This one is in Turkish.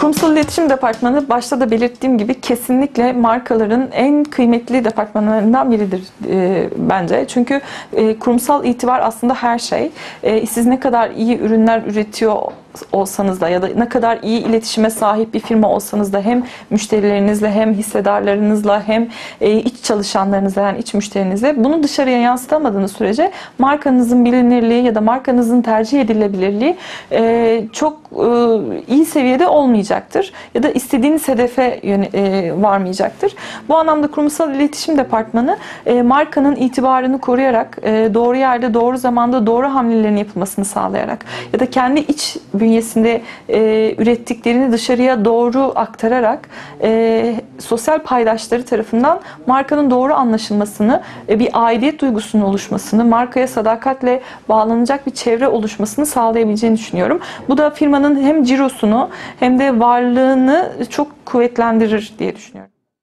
Kurumsal iletişim departmanı başta da belirttiğim gibi kesinlikle markaların en kıymetli departmanlarından biridir e, bence. Çünkü e, kurumsal itibar aslında her şey. E, siz ne kadar iyi ürünler üretiyor olsanız da ya da ne kadar iyi iletişime sahip bir firma olsanız da hem müşterilerinizle hem hissedarlarınızla hem e, iç çalışanlarınızla yani iç müşterinizle bunu dışarıya yansıtamadığınız sürece markanızın bilinirliği ya da markanızın tercih edilebilirliği e, çok e, iyi seviyede olmayacaktır ya da istediğiniz hedefe varmayacaktır. Bu anlamda kurumsal iletişim departmanı markanın itibarını koruyarak doğru yerde doğru zamanda doğru hamlelerin yapılmasını sağlayarak ya da kendi iç bünyesinde e, ürettiklerini dışarıya doğru aktararak e, sosyal paydaşları tarafından markanın doğru anlaşılmasını, e, bir aidiyet duygusunun oluşmasını, markaya sadakatle bağlanacak bir çevre oluşmasını sağlayabileceğini düşünüyorum. Bu da firmanın hem cirosunu hem de varlığını çok kuvvetlendirir diye düşünüyorum.